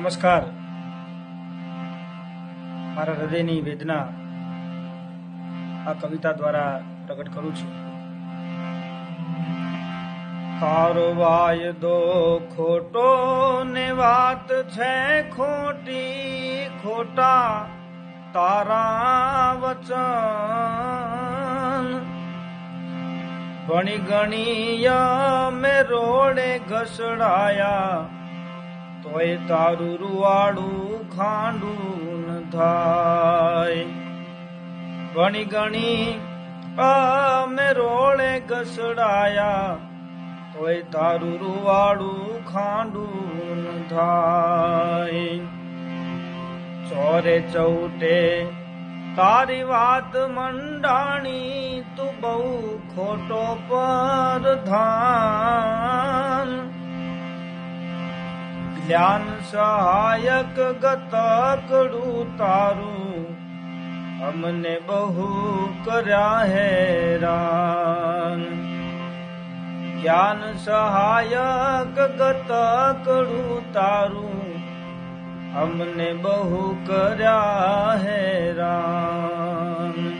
નમસ્કાર. મારા હૃદયની વેદના આ કવિતા દ્વારા પ્રગટ કરું છું. તારો વાયદો ખોટો ને વાત છે ખોટી, ખોટા તારા વચન. ભણી ગણી મેં રોડે ઘસડાયા તોય તારું રૂવાડું ખાંડું થાય. ઘણી ઘણી અમે રોળે ઘસડાયા, તોય તારું રૂવાડું ખાંડું થાય. ચોરે ચૌટે તારી વાત મંડાણી, તું બહુ ખોટો પર ધાન જ્ઞાન સહાયક ગતકડું તારું. અમને બહુ કર્યા હેરાન. જ્ઞાન સહાયક ગતકડું તારું. અમને બહુ કર્યા હેરાન.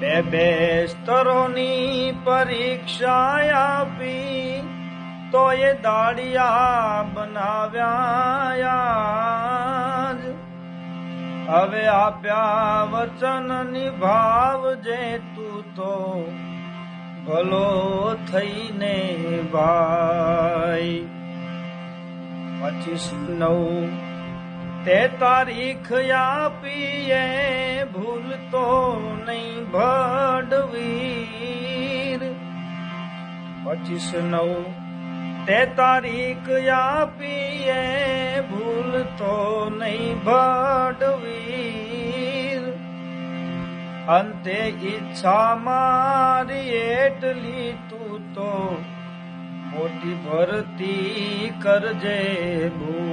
બે બે સ્તરોની પરીક્ષા આપી. તો એ દાડિયા બનાવ્યા હવે આપ્યા વચન નિભાવજે તું તો ભલો થઈને ભાઈ. પચીસ નવ, તે તારીખ આપીએ ભૂલતો નહીં ભડવીર. પચીસ નવ તે તારીખ આપીએ ભૂલતો નહીં ભડવીર. અંતે ઈચ્છા મારી એટલી તું તો મોટી ભરતી કરજે ભૂ